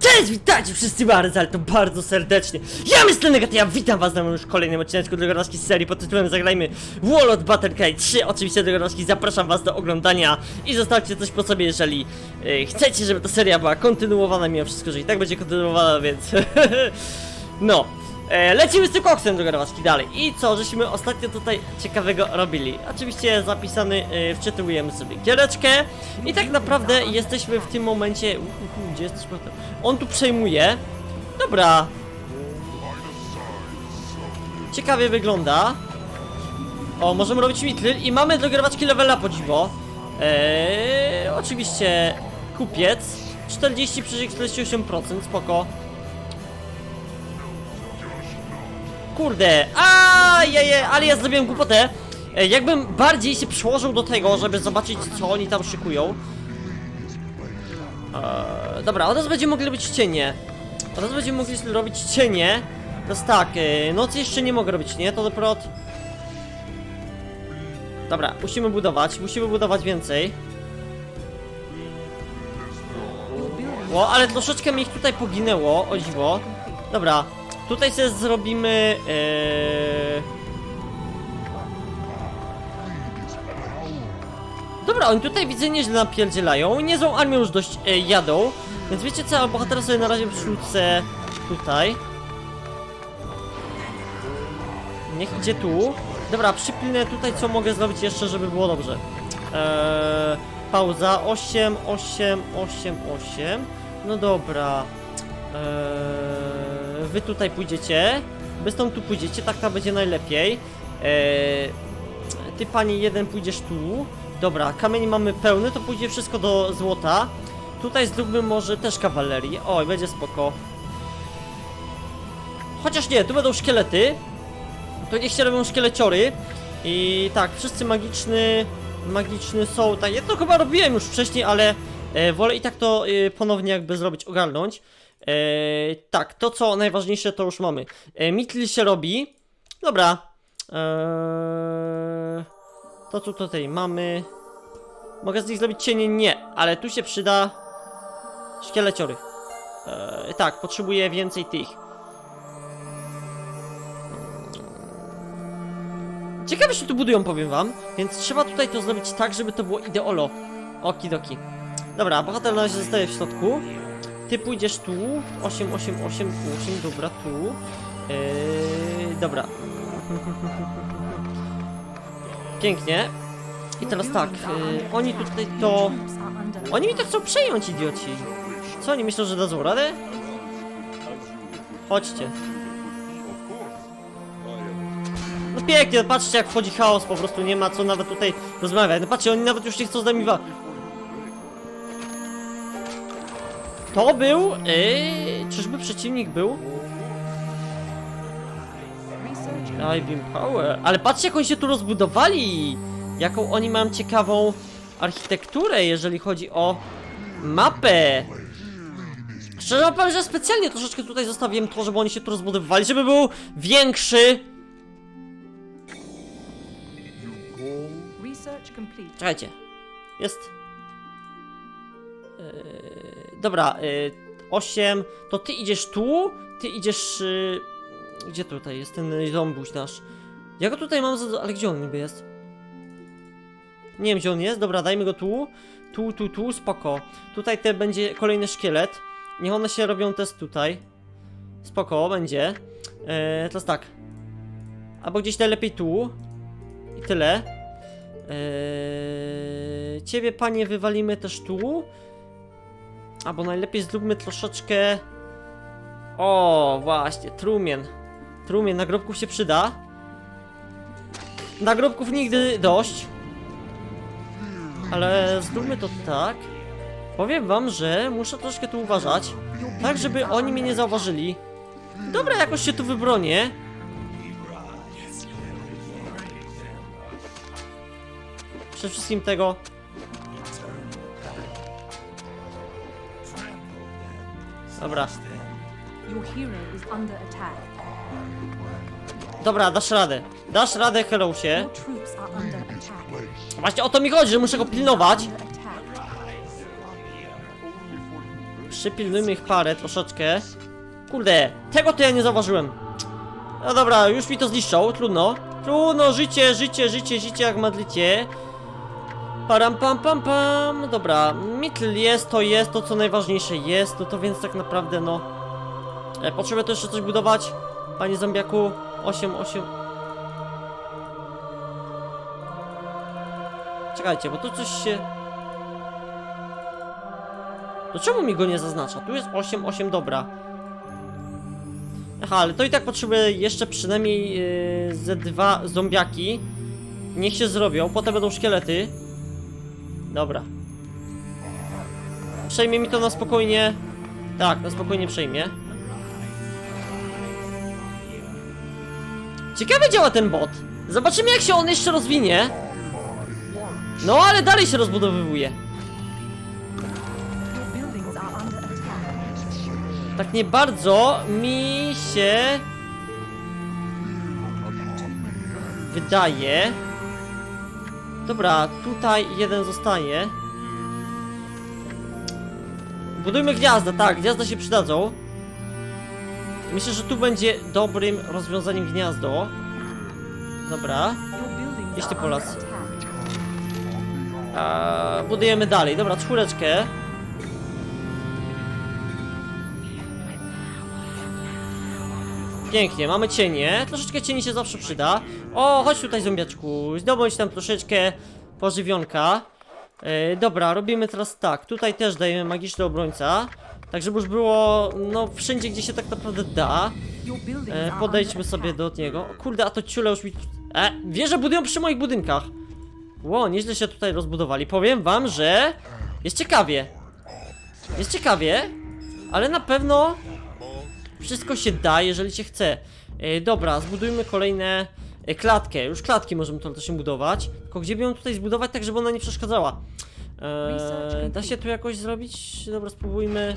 Cześć, witajcie wszyscy bardzo, ale to bardzo serdecznie. Ja jestem Negat, ja witam was na moim już kolejnym odcinku Drogorowskiej z serii pod tytułem Zagrajmy Wall Battle Cry 3. Oczywiście Drogorowski zapraszam was do oglądania i zostawcie coś po sobie, jeżeli e, chcecie, żeby ta seria była kontynuowana mimo wszystko, że i tak będzie kontynuowana, więc no. E, lecimy z tym koksem Drogorowski dalej. I co, żeśmy ostatnio tutaj ciekawego robili? Oczywiście zapisany, e, wczytujemy sobie giereczkę i tak naprawdę jesteśmy w tym momencie... Uhuhu, gdzie jesteśmy? On tu przejmuje. Dobra. Ciekawie wygląda. O, możemy robić mitryl i mamy do grywaczki levela podziwo. Eee, oczywiście kupiec. 40,48%, spoko. Kurde, a jeje, ale ja zrobiłem głupotę. E, jakbym bardziej się przyłożył do tego, żeby zobaczyć co oni tam szykują. Eee, dobra, od razu będziemy mogli robić cienie. Od razu będziemy mogli robić cienie. Teraz tak, e, nocy jeszcze nie mogę robić, nie? To dopiero od... Dobra, musimy budować, musimy budować więcej. O, ale troszeczkę mi ich tutaj poginęło, o dziwo. Dobra, tutaj sobie zrobimy... E... Dobra, oni tutaj widzę nieźle napierdzielają. Niezłą armią już dość e, jadą. Więc wiecie co, bohatera sobie na razie przerzucę tutaj. Niech idzie tu. Dobra, przypilnę tutaj co mogę zrobić jeszcze, żeby było dobrze. Eee, pauza 8, 8, 8, 8. No dobra. Eee, wy tutaj pójdziecie. Wy stąd tu pójdziecie, tak to będzie najlepiej. Eee, ty pani jeden pójdziesz tu. Dobra, kamień mamy pełny, to pójdzie wszystko do złota. Tutaj zróbmy może też kawalerię. Oj, będzie spoko. Chociaż nie, tu będą szkielety. To niech się robią szkieleciory. I tak, wszyscy magiczny, magiczny są. Tak, ja to chyba robiłem już wcześniej, ale e, wolę i tak to e, ponownie jakby zrobić, ogarnąć. E, tak, to co najważniejsze to już mamy. E, Mitli się robi. Dobra. E, to co tutaj mamy. Mogę z nich zrobić cienie? Nie, ale tu się przyda szkieleciory. E, tak, potrzebuję więcej tych. Ciekawe się tu budują, powiem wam, więc trzeba tutaj to zrobić tak, żeby to było ideolo. Okidoki. Dobra, bohater na razie zostaje w środku. Ty pójdziesz tu. 8, 8, 8, 8, dobra, tu. Yy, dobra. Pięknie. I teraz tak, yy, oni tutaj to... Oni mi to chcą przejąć, idioci. Co, oni myślą, że dadzą radę? Chodźcie. No pięknie, patrzcie jak wchodzi chaos, po prostu nie ma co nawet tutaj rozmawiać. No patrzcie, oni nawet już nie chcą z nami. To był... Yy, czyżby przeciwnik był? Aj, Beam Power. Ale patrzcie jak oni się tu rozbudowali! Jaką oni mają ciekawą architekturę, jeżeli chodzi o mapę. Szczerze powiem, że specjalnie troszeczkę tutaj zostawiłem to, żeby oni się tu rozbudowywali, żeby był większy. Czekajcie. Jest. Yy, dobra, yy, 8. To ty idziesz tu, ty idziesz. Yy, gdzie tutaj jest ten zombuś nasz? Ja go tutaj mam, za, ale gdzie on niby jest? Nie wiem gdzie on jest, dobra, dajmy go tu. Tu, tu, tu, spoko. Tutaj te będzie kolejny szkielet. Niech one się robią też tutaj. Spoko, będzie. Yy, teraz tak. Albo gdzieś najlepiej tu. I tyle. Eee, ciebie, panie, wywalimy też tu. Albo najlepiej zróbmy troszeczkę... O, właśnie, trumien. Trumien, nagrobków się przyda. Nagrobków nigdy dość. Ale zróbmy to tak. Powiem wam, że muszę troszkę tu uważać. Tak, żeby oni mnie nie zauważyli. Dobra, jakoś się tu wybronię. Przede wszystkim tego. Dobra, Your hero is under attack. dobra, dasz radę. Dasz radę, hello się. Your troops are under attack. Właśnie o to mi chodzi, że muszę go pilnować. Under attack. Przypilnujmy ich parę troszeczkę. Kurde, tego to ja nie zauważyłem. No dobra, już mi to zniszczą, trudno. Trudno, życie, życie, życie, życie jak madlicie. Param pam pam pam. Dobra, mitl jest, to jest, to co najważniejsze jest, no to więc tak naprawdę no... E, potrzebuję to jeszcze coś budować? Panie zombiaku, 8, 8... Czekajcie, bo tu coś się... To czemu mi go nie zaznacza? Tu jest 8, 8, dobra. Aha, ale to i tak potrzebuję jeszcze przynajmniej yy, ze dwa zombiaki. Niech się zrobią, potem będą szkielety. Dobra. Przejmie mi to na spokojnie. Tak, na spokojnie przejmie. Ciekawie działa ten bot. Zobaczymy jak się on jeszcze rozwinie. No ale dalej się rozbudowywuje. Tak nie bardzo mi się wydaje. Dobra, tutaj jeden zostaje. Budujmy gniazda, tak, gniazda się przydadzą. Myślę, że tu będzie dobrym rozwiązaniem gniazdo. Dobra. Your buildings Jeśli are po under las. attack. A, budujemy dalej. Dobra, czwóreczkę. Pięknie, mamy cienie. Troszeczkę cieni się zawsze przyda. O, chodź tutaj, zombiaczku. Zdobądź tam troszeczkę pożywionka. E, dobra, robimy teraz tak. Tutaj też dajemy magiczny obrońca. Tak, żeby już było, no, wszędzie, gdzie się tak naprawdę da. E, podejdźmy sobie do niego. O, kurde, a to ciule już mi... E, wie, że budują przy moich budynkach. Ło, nieźle się tutaj rozbudowali. Powiem wam, że jest ciekawie. Jest ciekawie, ale na pewno wszystko się da, jeżeli się chce. E, dobra, zbudujmy kolejne e, klatkę. Już klatki możemy to też budować. Tylko gdzie by ją tutaj zbudować, tak żeby ona nie przeszkadzała? E, da się tu jakoś zrobić? Dobra, spróbujmy.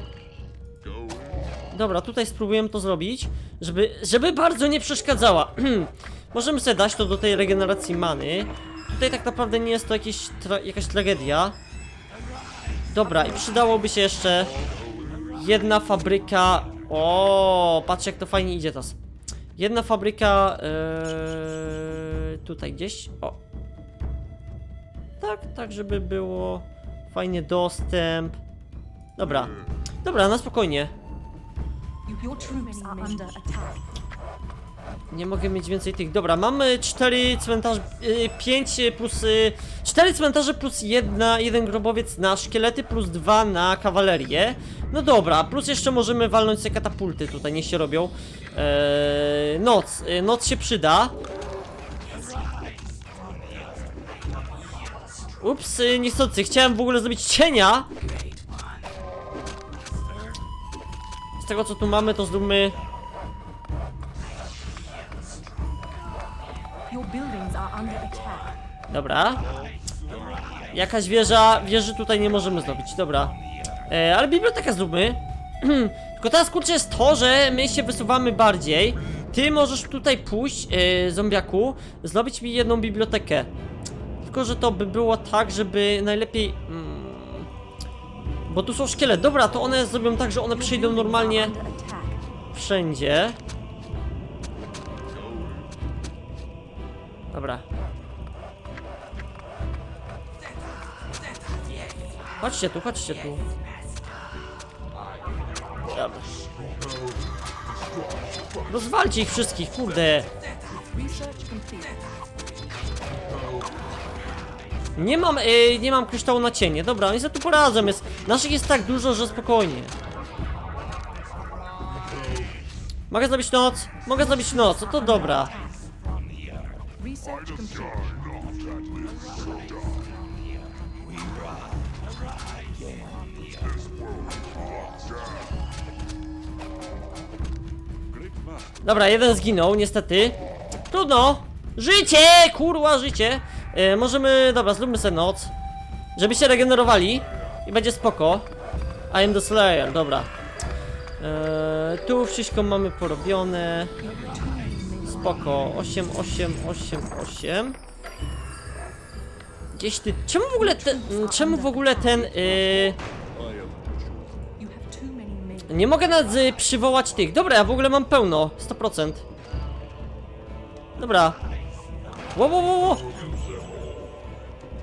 Dobra, tutaj spróbujemy to zrobić, żeby, żeby bardzo nie przeszkadzała. Możemy sobie dać to do tej regeneracji many. Tutaj tak naprawdę nie jest to jakieś tra jakaś tragedia. Dobra, i przydałoby się jeszcze jedna fabryka. O, patrz jak to fajnie idzie teraz. Jedna fabryka yy, tutaj gdzieś. O. Tak, tak, żeby było fajnie dostęp. Dobra. Dobra, na spokojnie. Nie mogę mieć więcej tych. Dobra, mamy 4 cmentarze, 5 plus y, 4 cmentarze plus jedna, jeden grobowiec na szkielety plus 2 na kawalerię. No dobra, plus jeszcze możemy walnąć sobie katapulty tutaj, niech się robią. Eee, noc, y, noc się przyda. Ups, y, niechcący, chciałem w ogóle zrobić cienia. Z tego co tu mamy, to zróbmy. Dobra. Jakaś wieża, wieży tutaj nie możemy zrobić, dobra. E, ale bibliotekę zróbmy. Tylko teraz kurczę jest to, że my się wysuwamy bardziej. Ty możesz tutaj pójść, e, zombiaku, zrobić mi jedną bibliotekę. Tylko, że to by było tak, żeby najlepiej... Mm, bo tu są szkielety. Dobra, to one zrobią tak, że one przyjdą normalnie wszędzie. Dobra. Chodźcie tu, chodźcie tu. Dobra. Rozwalcie ich wszystkich, kurde. Nie mam, y, nie mam kryształu na cienie. Dobra, oni sobie tu poradzą. Jest, naszych jest tak dużo, że spokojnie. Mogę zrobić noc? Mogę zrobić noc, no to dobra. Dobra, jeden zginął, niestety. Trudno. Życie! Kurwa, życie! E, możemy, dobra, zróbmy sobie noc. Żeby się regenerowali. I będzie spoko. I am the Slayer, dobra. E, tu wszystko mamy porobione. Spoko. 8, 8, 8, 8. Gdzieś ty. Czemu w ogóle ten. Czemu w ogóle ten. Yy, Nie mogę nawet y, przywołać tych. Dobra, ja w ogóle mam pełno. 100%. Dobra. Wo, wo, wo, wo.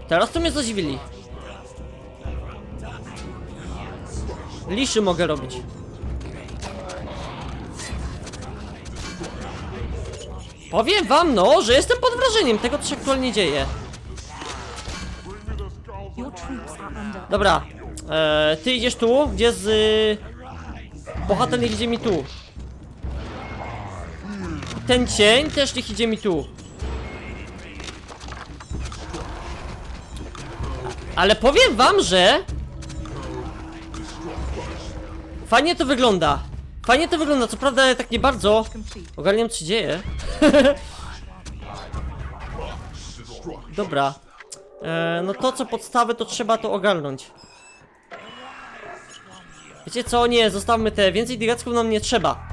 Teraz to mnie zadziwili. Liszy mogę robić. Powiem wam no, że jestem pod wrażeniem tego, co się aktualnie dzieje. Dobra, e, ty idziesz tu, gdzie z... Y, bohater niech idzie mi tu. Ten cień też niech idzie mi tu. Ale powiem wam, że... Fajnie to wygląda. Fajnie to wygląda, co prawda tak nie bardzo ogarniam co się dzieje. Dobra. E, no to co podstawy to trzeba to ogarnąć. Wiecie co? Nie, zostawmy te. Więcej digacków nam nie trzeba.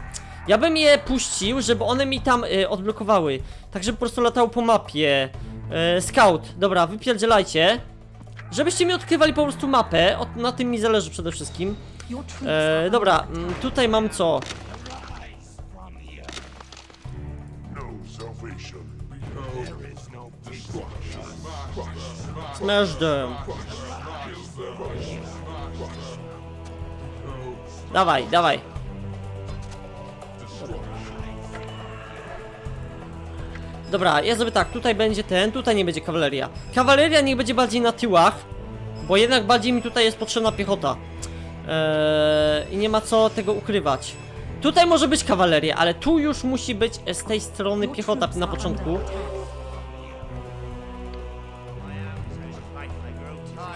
Ja bym je puścił, żeby one mi tam y, odblokowały. Tak, żeby po prostu latało po mapie. E, scout, dobra, wypierdzielajcie. Żebyście mi odkrywali po prostu mapę. Na tym mi zależy przede wszystkim. E, dobra, mm, tutaj mam co? Smash them. Dawaj, dawaj. Dobra, ja sobie tak, tutaj będzie ten, tutaj nie będzie kawaleria. Kawaleria niech będzie bardziej na tyłach, bo jednak bardziej mi tutaj jest potrzebna piechota. Eee, I nie ma co tego ukrywać. Tutaj może być kawaleria, ale tu już musi być e, z tej strony piechota na początku.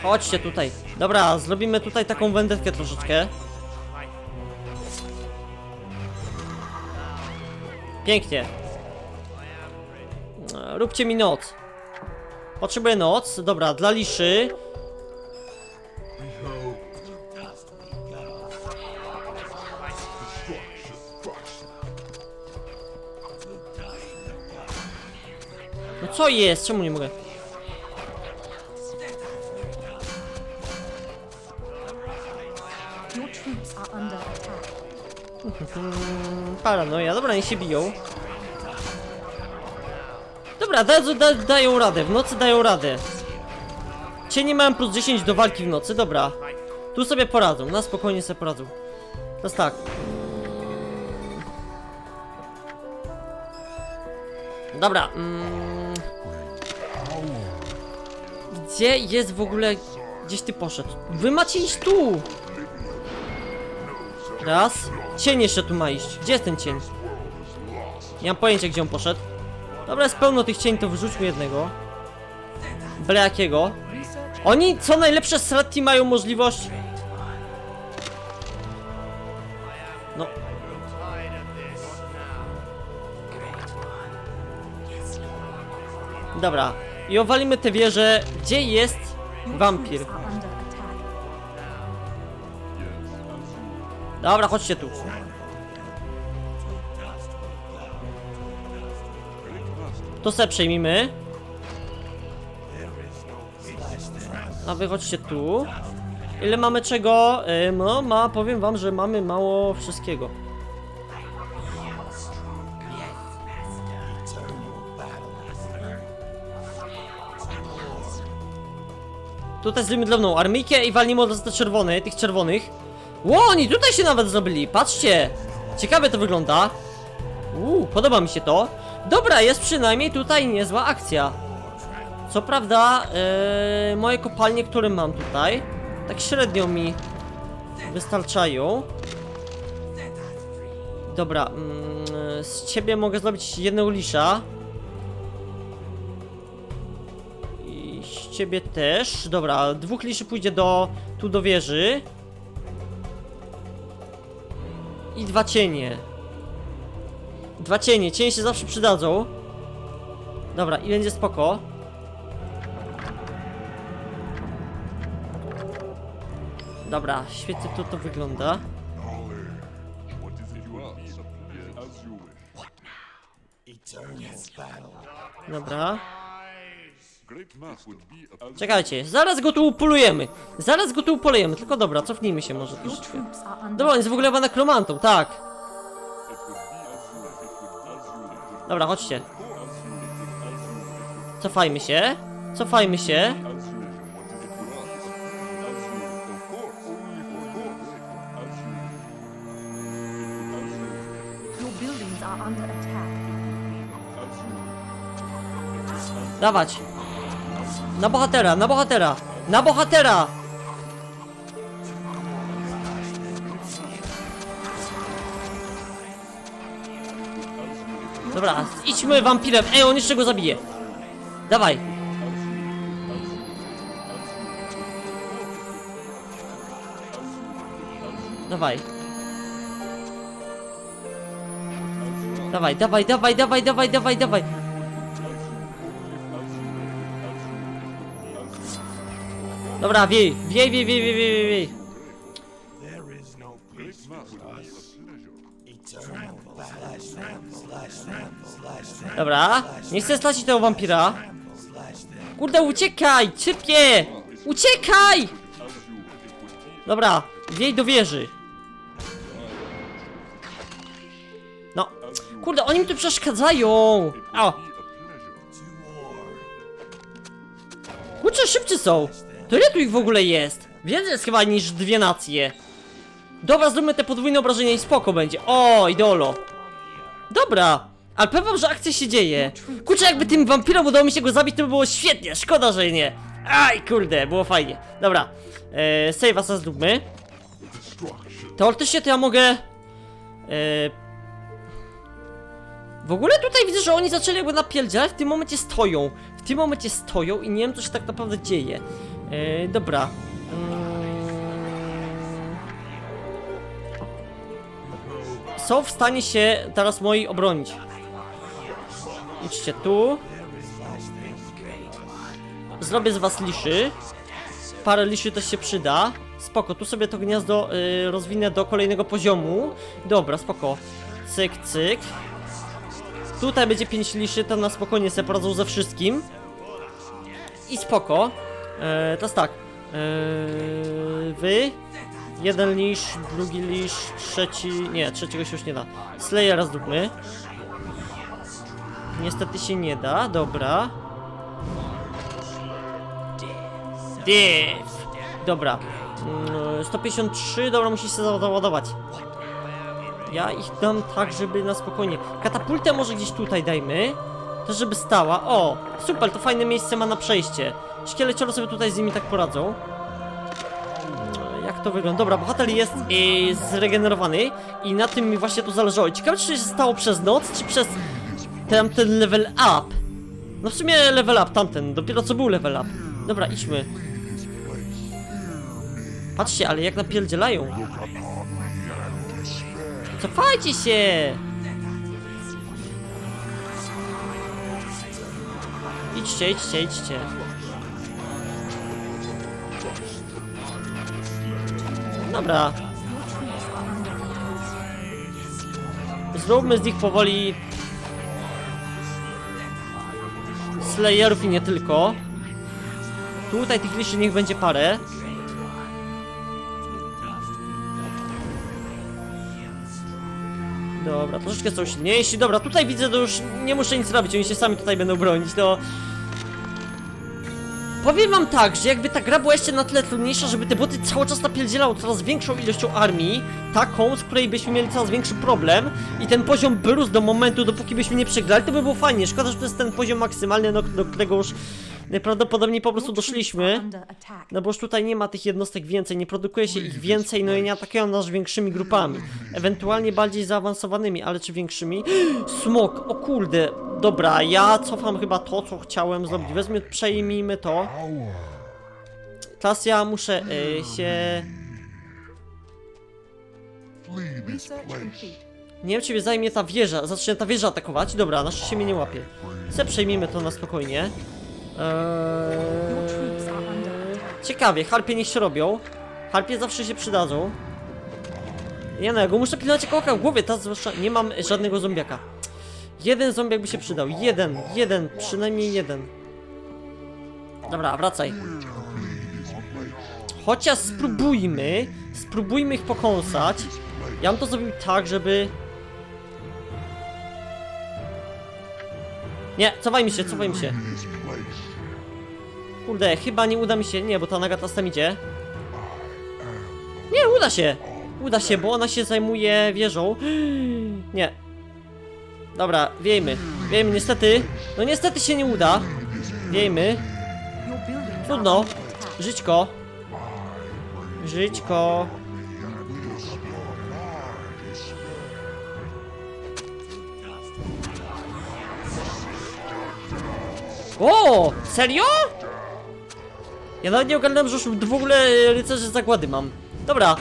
Chodźcie tutaj. Dobra, zrobimy tutaj taką wędetkę troszeczkę. Pięknie. E, Róbcie mi noc. Potrzebuję noc. Dobra, dla liszy. No co jest? Czemu nie mogę? Paranoja, dobra, niech się biją. Dobra, da, da, dają radę, w nocy dają radę. Cienie mają plus 10 do walki w nocy, dobra. Tu sobie poradzą, na spokojnie sobie poradzą. Teraz tak. Dobra. Mm. Gdzie jest w ogóle... Gdzieś ty poszedł? Wy macie iść tu! Raz. Cień jeszcze tu ma iść. Gdzie jest ten cień? Nie mam pojęcia gdzie on poszedł. Dobra, jest pełno tych cieni, to wyrzućmy jednego. Byle jakiego. Oni, co najlepsze stratki mają możliwość... No. Dobra. I owalimy tę wieżę. Gdzie jest wampir? Dobra, chodźcie tu. To se przejmijmy. A wy chodźcie tu. Ile mamy czego? Y, No, ma, powiem wam, że mamy mało wszystkiego. Tutaj zrobimy drobną armijkę i walnijmy od czerwone, tych czerwonych. Ło, oni tutaj się nawet zrobili, patrzcie! Ciekawe to wygląda. Uuu, podoba mi się to. Dobra, jest przynajmniej tutaj niezła akcja. Co prawda, yy, moje kopalnie, które mam tutaj, tak średnio mi wystarczają. Dobra, mm, z ciebie mogę zrobić jednego lisza. I z ciebie też. Dobra, dwóch liszy pójdzie do tu do wieży. I dwa cienie. Dwa cienie, cienie się zawsze przydadzą. Dobra, i będzie spoko. Dobra, świetnie to to wygląda. Dobra. Czekajcie, zaraz go tu upolujemy. Zaraz go tu upolujemy, tylko dobra, cofnijmy się może troszeczkę. Dobra, on jest w ogóle nekromantą, tak. Dobra, chodźcie. Cofajmy się. Cofajmy się. Dawać. Na bohatera, na bohatera. Na bohatera. Dobra, idźmy wampirem. Ej, on jeszcze go zabije. Dawaj. Dawaj. Dawaj, dawaj, dawaj, dawaj, dawaj, dawaj, dawaj. Dobra, wiej, wiej, wiej, wiej, wiej, wiej, wiej. Dobra, nie chcę stracić tego wampira. Kurde, uciekaj, czypie! Uciekaj! Dobra, wiej do wieży. No, kurde, oni mi tu przeszkadzają. O, kurczę, szybcy są. To ile tu ich w ogóle jest? Więcej jest chyba niż dwie nacje. Dobra, zróbmy te podwójne obrażenia i spoko będzie. O, idolo. Dobra, ale powiem wam, że akcja się dzieje. Kurczę, jakby tym wampirom udało mi się go zabić, to by było świetnie. Szkoda, że nie. Aj, kurde, było fajnie. Dobra, e, save'a sobie zróbmy. Teoretycznie to ja mogę... E, w ogóle tutaj widzę, że oni zaczęli jakby napierdzielać, w tym momencie stoją. W tym momencie stoją i nie wiem, co się tak naprawdę dzieje. E, dobra. Mm. Są w stanie się teraz moi obronić. Idźcie tu. Zrobię z was liszy. Parę liszy też się przyda. Spoko, tu sobie to gniazdo y, rozwinę do kolejnego poziomu. Dobra, spoko. Cyk, cyk. Tutaj będzie 5 liszy, tam na spokojnie sobie poradzą ze wszystkim. I spoko. E, teraz tak. E, wy. Jeden lisz, drugi lisz, trzeci. Nie, trzeciego się już nie da. Slayera zróbmy. Niestety się nie da, dobra. Div. Dobra. Mm, 153, dobra, musi się za- załadować. Ja ich dam tak, żeby na spokojnie. Katapultę może gdzieś tutaj dajmy. Też żeby stała. O, super, to fajne miejsce ma na przejście. Szkielecioro sobie tutaj z nimi tak poradzą. Jak to wygląda? Dobra, bohater jest yy, zregenerowany i na tym mi właśnie to zależało. Ciekawe, czy się stało przez noc, czy przez tamten level up. No w sumie level up tamten, dopiero co był level up. Dobra, idźmy. Patrzcie, ale jak napierdzielają. Cofajcie się! Idźcie, idźcie, idźcie. Dobra. Zróbmy z nich powoli Slayerów i nie tylko. Tutaj tych liszy niech będzie parę. Dobra, troszeczkę są silniejsi. Dobra, tutaj widzę, to już nie muszę nic robić, oni się sami tutaj będą bronić, to... Powiem wam tak, że jakby ta gra była jeszcze na tyle trudniejsza, żeby te boty cały czas napierdzielały coraz większą ilością armii, taką, z której byśmy mieli coraz większy problem i ten poziom by do momentu, dopóki byśmy nie przegrali, to by było fajnie. Szkoda, że to jest ten poziom maksymalny, no, do którego już najprawdopodobniej po prostu doszliśmy. No bo już tutaj nie ma tych jednostek więcej, nie produkuje się ich więcej, no i nie atakują nas większymi grupami. Ewentualnie bardziej zaawansowanymi, ale czy większymi? Smok, o kurde. Dobra, ja cofam chyba to, co chciałem zrobić. Wezmę, przejmijmy to. Teraz ja muszę y, się... Nie wiem, czy mnie zajmie ta wieża. Zacznie ta wieża atakować. Dobra, na szczęście mnie nie łapie. Se przejmijmy to na spokojnie. Eee... Ciekawie, harpie niech się robią. Harpie zawsze się przydadzą. Ja go muszę pilnować jako oka w głowie, teraz zwłaszcza nie mam żadnego zombiaka. Jeden zombiak by się przydał, jeden, jeden, przynajmniej jeden. Dobra, wracaj. Chociaż spróbujmy, spróbujmy ich pokąsać. Ja bym to zrobił tak, żeby... Nie, cofajmy się, cofajmy się. Kurde, chyba nie uda mi się, nie, bo ta Nagata tam idzie. Nie, uda się! Uda się, bo ona się zajmuje wieżą. Nie. Dobra, wiejmy. Wiejmy, niestety. No niestety się nie uda. Wiejmy. Trudno. Żyćko. Żyćko. O! Serio? Ja nawet nie ogarnąłem, że już w ogóle e, rycerze zagłady mam. Dobra.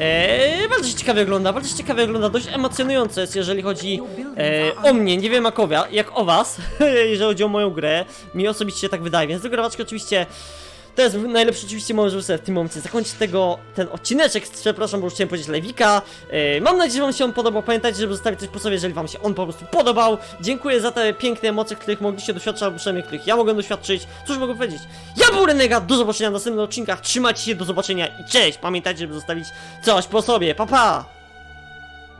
Eee, bardzo się ciekawie wygląda, bardzo się ciekawie wygląda, dość emocjonujące jest, jeżeli chodzi e, o mnie, nie wiem jak o, jak o was, jeżeli chodzi o moją grę, mi osobiście tak wydaje, więc do oczywiście to jest najlepszy oczywiście moment, żeby sobie w tym momencie zakończyć tego, ten odcineczek, przepraszam, bo już chciałem powiedzieć lewika. E, mam nadzieję, że wam się on podobał, pamiętajcie, żeby zostawić coś po sobie, jeżeli wam się on po prostu podobał. Dziękuję za te piękne emocje, których mogliście doświadczyć, albo przynajmniej których ja mogłem doświadczyć. Cóż mogę powiedzieć? Ja był Renegat, do zobaczenia w następnych odcinkach, trzymajcie się, do zobaczenia i cześć! Pamiętajcie, żeby zostawić coś po sobie, pa pa!